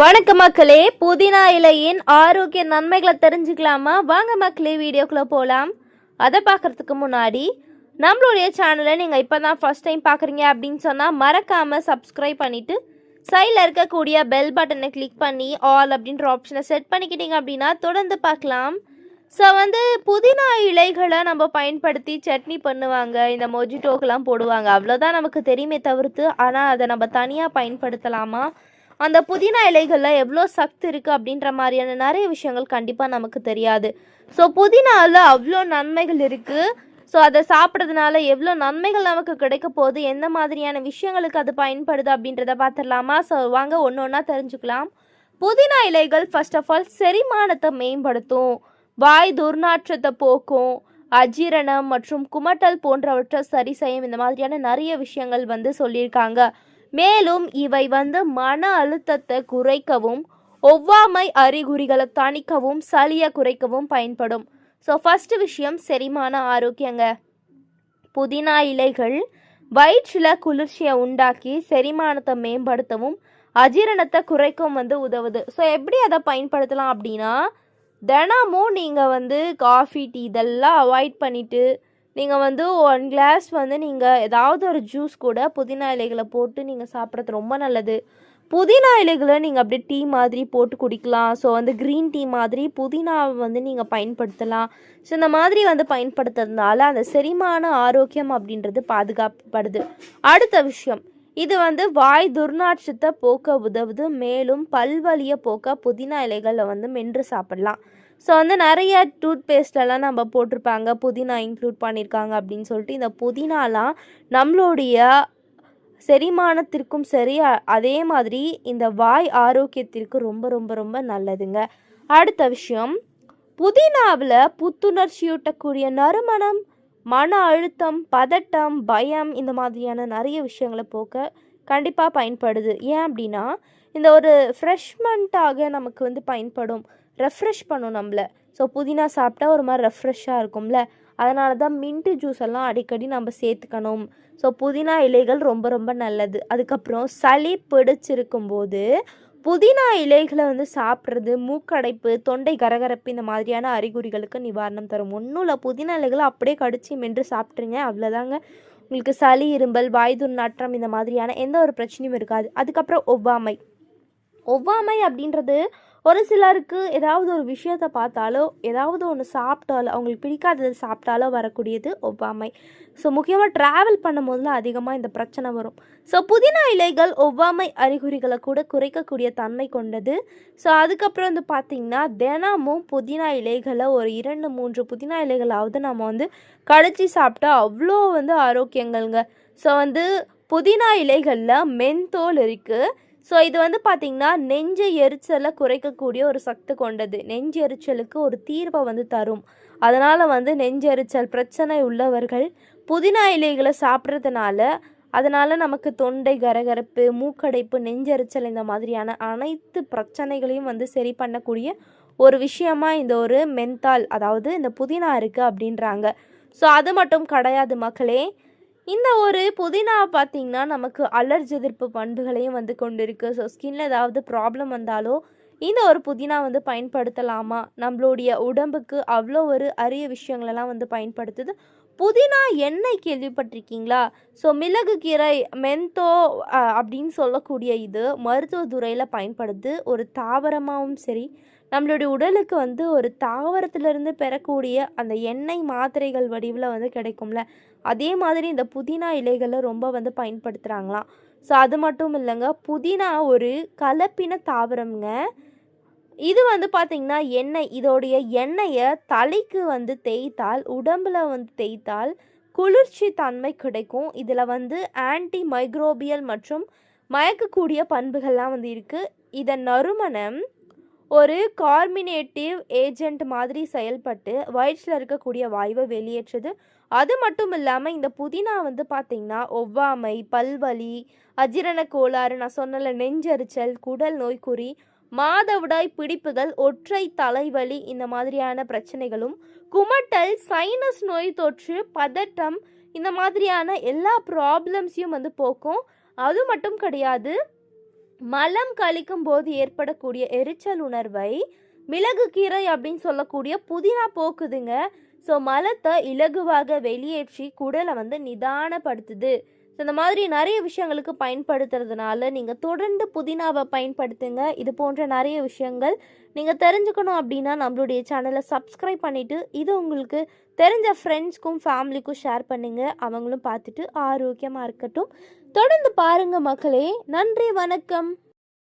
வணக்கம் மக்களே புதினா இலையின் ஆரோக்கிய நன்மைகளை தெரிஞ்சுக்கலாமா? வாங்க மக்களே வீடியோக்குள்ளே போகலாம் அதை பார்க்கறதுக்கு முன்னாடி நம்மளுடைய சேனலை நீங்கள் இப்போ தான் ஃபஸ்ட் டைம் பார்க்குறீங்க அப்படின்னு சொன்னால் மறக்காமல் சப்ஸ்கிரைப் பண்ணிவிட்டு சைடில் இருக்கக்கூடிய பெல் பட்டனை கிளிக் பண்ணி ஆல் அப்படின்ற ஆப்ஷனை செட் பண்ணிக்கிட்டீங்க அப்படின்னா தொடர்ந்து பார்க்கலாம். ஸோ வந்து புதினா இலைகளை நம்ம பயன்படுத்தி சட்னி பண்ணுவாங்க இந்த மொஜிட்டோக்கெலாம் போடுவாங்க அவ்வளோதான் நமக்கு தெரியுமே தவிர்த்து ஆனால் அதை நம்ம தனியாக பயன்படுத்தலாமா? அந்த புதினா இலைகளில் எவ்வளோ சக்தி இருக்குது அப்படின்ற மாதிரியான நிறைய விஷயங்கள் கண்டிப்பாக நமக்கு தெரியாது. ஸோ புதினாவில் அவ்வளோ நன்மைகள் இருக்குது ஸோ அதை சாப்பிட்றதுனால எவ்வளோ நன்மைகள் நமக்கு கிடைக்க போகுது? எந்த மாதிரியான விஷயங்களுக்கு அது பயன்படுது அப்படின்றத பார்த்துடலாமா? ஸோ வாங்க ஒன்று ஒன்றா தெரிஞ்சுக்கலாம். புதினா இலைகள் ஃபர்ஸ்ட் ஆஃப் ஆல் செரிமானத்தை மேம்படுத்தும். வாய் துர்நாற்றத்தை போக்கும். அஜீரணம் மற்றும் குமட்டல் போன்றவற்றை சரி செய்யும். இந்த மாதிரியான நிறைய விஷயங்கள் வந்து சொல்லியிருக்காங்க. மேலும் இவை வந்து மன அழுத்தத்தை குறைக்கவும் ஒவ்வாமை அறிகுறிகளை தணிக்கவும் சளியை குறைக்கவும் பயன்படும். ஸோ ஃபஸ்ட்டு விஷயம் செரிமான ஆரோக்கியங்க. புதினா இலைகள் வயிற்றில் குளிர்ச்சியை உண்டாக்கி செரிமானத்தை மேம்படுத்தவும் அஜீரணத்தை குறைக்கவும் வந்து உதவுது. ஸோ எப்படி அதை பயன்படுத்தலாம் அப்படின்னா தினமும் நீங்கள் வந்து காஃபி டீ இதெல்லாம் அவாய்ட் பண்ணிவிட்டு நீங்கள் வந்து ஒன் கிளாஸ் வந்து நீங்கள் ஏதாவது ஒரு ஜூஸ் கூட புதினா இலைகளை போட்டு நீங்கள் சாப்பிட்றது ரொம்ப நல்லது. புதினா இலைகளை நீங்கள் அப்படியே டீ மாதிரி போட்டு குடிக்கலாம். ஸோ வந்து க்ரீன் டீ மாதிரி புதினாவை வந்து நீங்கள் பயன்படுத்தலாம். ஸோ இந்த மாதிரி வந்து பயன்படுத்துறதுனால அந்த செரிமான ஆரோக்கியம் அப்படின்றது பாதுகாக்கப்படுது. அடுத்த விஷயம். இது வந்து வாய் துர்நாற்றத்தை போக்க உதவுது. மேலும் பல்வலியை போக்க புதினா இலைகளை வந்து மென்று சாப்பிடலாம். ஸோ வந்து நிறைய டூத் பேஸ்ட்லலாம் நம்ம போட்டிருப்பாங்க. புதினா இன்க்ளூட் பண்ணியிருக்காங்க அப்படின்னு சொல்லிட்டு இந்த புதினாலாம் நம்மளுடைய செரிமானத்திற்கும் சரி அதே மாதிரி இந்த வாய் ஆரோக்கியத்திற்கு ரொம்ப ரொம்ப ரொம்ப நல்லதுங்க. அடுத்த விஷயம் புதினாவில் புத்துணர்ச்சியூட்டக்கூடிய நறுமணம் மன அழுத்தம் பதட்டம் பயம் இந்த மாதிரியான நிறைய விஷயங்களை போக்க கண்டிப்பாக பயன்படுது. ஏன் அப்படின்னா இந்த ஒரு ஃப்ரெஷ்மெண்ட்டாக நமக்கு வந்து பயன்படும். ரெஃப்ரெஷ் பண்ணும் நம்மளை. ஸோ புதினா சாப்பிட்டா ஒரு மாதிரி ரெஃப்ரெஷ்ஷாக இருக்கும்ல. அதனால தான் மின்ட்டு ஜூஸ் எல்லாம் அடிக்கடி நம்ம சேர்த்துக்கணும். ஸோ புதினா இலைகள் ரொம்ப ரொம்ப நல்லது. அதுக்கப்புறம் சளி பிடிச்சிருக்கும் போது புதினா இலைகளை வந்து சாப்பிட்றது மூக்கடைப்பு தொண்டை கரகரப்பு இந்த மாதிரியான அறிகுறிகளுக்கு நிவாரணம் தரும். ஒன்றும் இல்லை புதினா இலைகளை அப்படியே கடிச்சு மென்று சாப்பிட்ருங்க அவ்வளோதாங்க உங்களுக்கு சளி இரும்பல் வாய் துர்நாற்றம் இந்த மாதிரியான எந்த ஒரு பிரச்சனையும் இருக்காது. அதுக்கப்புறம் ஒவ்வாமை. ஒவ்வாமை அப்படின்றது ஒரு சிலருக்கு ஏதாவது ஒரு விஷயத்தை பார்த்தாலோ ஏதாவது ஒன்று சாப்பிட்டாலோ அவங்களுக்கு பிடிக்காதது சாப்பிட்டாலோ வரக்கூடியது ஒவ்வாமை. ஸோ முக்கியமாக ட்ராவல் பண்ணும் போதுலாம் அதிகமாக இந்த பிரச்சனை வரும். ஸோ புதினா இலைகள் ஒவ்வாமை அறிகுறிகளை கூட குறைக்கக்கூடிய தன்மை கொண்டது. ஸோ அதுக்கப்புறம் வந்து பார்த்திங்கன்னா தினமும் புதினா இலைகளை ஒரு இரண்டு மூன்று புதினா இலைகளாவது நம்ம வந்து கடைச்சி சாப்பிட்டா அவ்வளோ வந்து ஆரோக்கியங்கள்ங்க. ஸோ வந்து புதினா இலைகளில் மென்தோல் இருக்குது ஸோ இது வந்து பார்த்திங்கன்னா நெஞ்சு எரிச்சலை குறைக்கக்கூடிய ஒரு சக்தி கொண்டது. நெஞ்சு எரிச்சலுக்கு ஒரு தீர்வை வந்து தரும். அதனால் வந்து நெஞ்செரிச்சல் பிரச்சனை உள்ளவர்கள் புதினா இலைகளை சாப்பிட்றதுனால அதனால் நமக்கு தொண்டை கரகரப்பு மூக்கடைப்பு நெஞ்செரிச்சல் இந்த மாதிரியான அனைத்து பிரச்சனைகளையும் வந்து சரி பண்ணக்கூடிய ஒரு விஷயமா இந்த ஒரு மென்தால் அதாவது இந்த புதினா இருக்குது அப்படின்றாங்க. ஸோ அது மட்டும் கிடையாது மக்களே. இந்த ஒரு புதினா பார்த்திங்கன்னா நமக்கு அலர்ஜி எதிர்ப்பு பண்புகளையும் வந்து கொண்டு ஸோ ஸ்கின்ல ஏதாவது ப்ராப்ளம் வந்தாலோ இந்த ஒரு புதினா வந்து பயன்படுத்தலாமா? நம்மளுடைய உடம்புக்கு அவ்வளோ ஒரு அரிய விஷயங்களெல்லாம் வந்து பயன்படுத்துது. புதினா எண்ணெய் கேள்விப்பட்டிருக்கீங்களா? ஸோ மிளகு கீரை மென்தோ அப்படின்னு சொல்லக்கூடிய இது மருத்துவ துறையில் பயன்படுது. ஒரு தாவரமாகவும் சரி நம்மளுடைய உடலுக்கு வந்து ஒரு தாவரத்திலிருந்து பெறக்கூடிய அந்த எண்ணெய் மாத்திரைகள் வடிவில் வந்து கிடைக்கும்ல அதே மாதிரி இந்த புதினா இலைகளை ரொம்ப வந்து பயன்படுத்துகிறாங்களாம் ஸோ அது மட்டும் இல்லைங்க புதினா ஒரு கலப்பின தாவரம்ங்க. இது வந்து பார்த்திங்கன்னா எண்ணெய் இதோடைய எண்ணெயை தலைக்கு வந்து தேய்த்தால் உடம்புல வந்து தேய்த்தால் குளிர்ச்சி தன்மை கிடைக்கும். இதில் வந்து ஆன்டி மைக்ரோபியல் மற்றும் மயக்கக்கூடிய பண்புகள்லாம் வந்து இருக்குது இதன் நறுமணம் ஒரு கார்மினேட்டிவ் ஏஜென்ட் மாதிரி செயல்பட்டு வயிற்றில் இருக்கக்கூடிய வாயுவை வெளியேற்றுது. அது மட்டும் இல்லாமல் இந்த புதினா வந்து பார்த்திங்கன்னா ஒவ்வாமை பல்வலி அஜிரண கோளாறு நான் சொன்னல நெஞ்செரிச்சல் குடல் நோய்க்குறி மாதவிடாய் பிடிப்புகள் ஒற்றை தலைவலி இந்த மாதிரியான பிரச்சனைகளும் குமட்டல் சைனஸ் நோய் தொற்று பதட்டம் இந்த மாதிரியான எல்லா ப்ராப்ளம்ஸையும் வந்து போக்கும். அது மட்டும் கிடையாது மலம் கழிக்கும் போது ஏற்படக்கூடிய எரிச்சல் உணர்வை மிளகு கீரை அப்படின்னு சொல்லக்கூடிய புதினா போக்குதுங்க. ஸோ மலத்தை இலகுவாக வெளியேற்றி குடலை வந்து நிதானப்படுத்துது. ஸோ இந்த மாதிரி நிறைய விஷயங்களுக்கு பயன்படுத்துறதுனால நீங்கள் தொடர்ந்து புதினாவை பயன்படுத்துங்க. இது போன்ற நிறைய விஷயங்கள் நீங்கள் தெரிஞ்சுக்கணும் அப்படின்னா நம்மளுடைய சேனலை சப்ஸ்கிரைப் பண்ணிவிட்டு இது உங்களுக்கு தெரிஞ்ச ஃப்ரெண்ட்ஸ்க்கும் ஃபேமிலிக்கும் ஷேர் பண்ணுங்கள் அவங்களும் பார்த்துட்டு ஆரோக்கியமாக இருக்கட்டும். தொடர்ந்து பாருங்கள் மக்களே. நன்றி வணக்கம்.